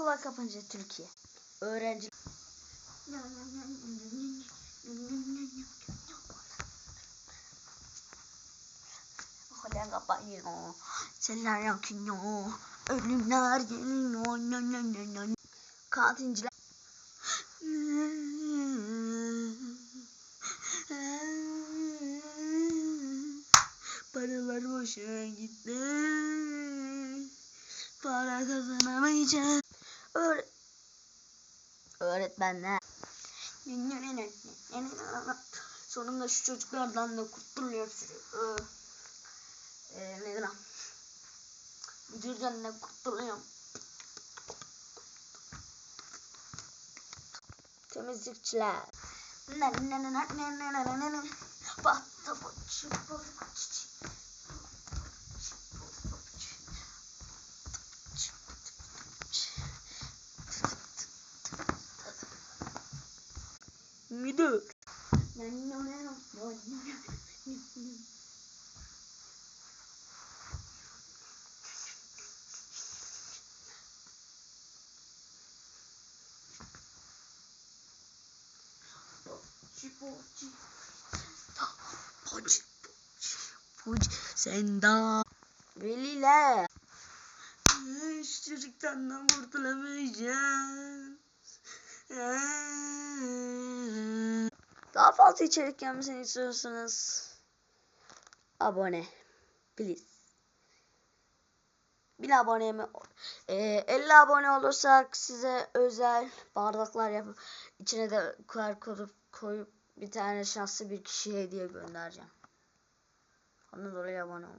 okullar kapanınca Türkiye. Öğrenci okullar kapanıyor. Seller yakıyor. Ölümler geliyor. Kantinciler Paralar boşa gitti. Para kazanamayacağım. Öğre Öğretmenler. Sonunda şu çocuklardan da kurtuluyoruz. Ee, ne lan? Müdürden de kurtuluyorum. Temizlikçiler. Ne ne ne ne ne ne ne ne ne Battı başı balıkçı. Müdür. Poç, poç, sen daha. Veliler. Çocuktan da kurtulamayacağım. Daha fazla içerik gelmesini istiyorsanız abone. Please. 1000 abone mi? Ee, 50 abone olursak size özel bardaklar yapıp içine de QR kodu koyup bir tane şanslı bir kişiye hediye göndereceğim. Ondan dolayı abone olun.